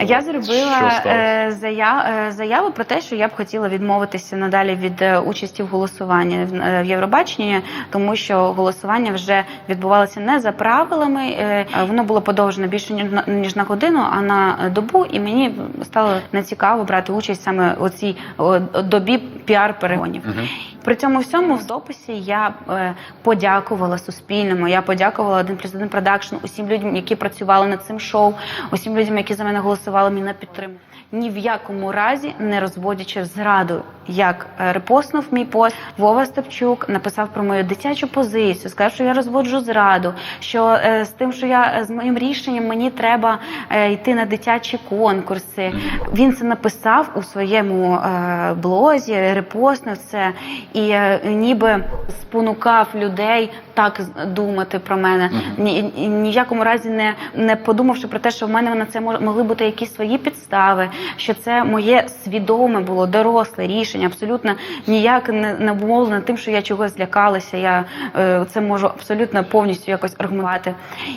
Я зробила е, заяв, е, заяву про те, що я б хотіла відмовитися надалі від е, участі в голосуванні в, Євробаченні, тому що голосування вже відбувалося не за правилами. Воно було подовжено більше ніж на- годину, а на добу. І мені стало нецікаво брати участь саме у цій добі піар перегонів. При цьому всьому в дописі я е, подякувала Суспільному. Я подякувала один плюс один продакшн усім людям, які працювали над цим шоу, усім людям, які за мене голосували мені на підтримку. Ні в якому разі не розводячи зраду, як е, репостнув мій пост Вова Степчук, написав про мою дитячу позицію, сказав, що я розводжу зраду. Що е, з тим, що я е, з моїм рішенням мені треба е, йти на дитячі конкурси. Він це написав у своєму е, блозі, репостнув це і е, ніби спонукав людей так думати про мене. Ні, ні- ні в якому разі не, не подумавши про те, що в мене на це могли бути якісь свої підстави, що це моє свідоме було доросле рішення, абсолютно ніяк не, не тим, що я чогось злякалася. Я е, це можу абсолютно повністю якось аргументувати.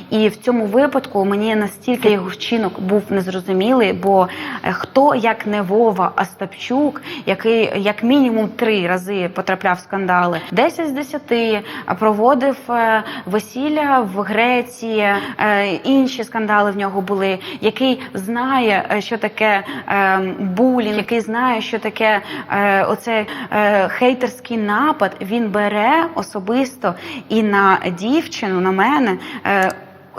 І в цьому випадку мені настільки його вчинок був незрозумілий, бо е, хто як не Вова Остапчук, який як мінімум три рази потрапляв в скандали, 10 з 10 проводив е, весілля в Греції, е, інші скандали в нього були, який знає, е, що таке е, булінг, який знає, що таке е, оце е, хейтерський напад. Він бере особисто і на дівчину, на мене. е,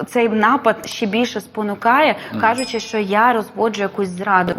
Цей напад ще більше спонукає, кажучи, що я розводжу якусь зраду.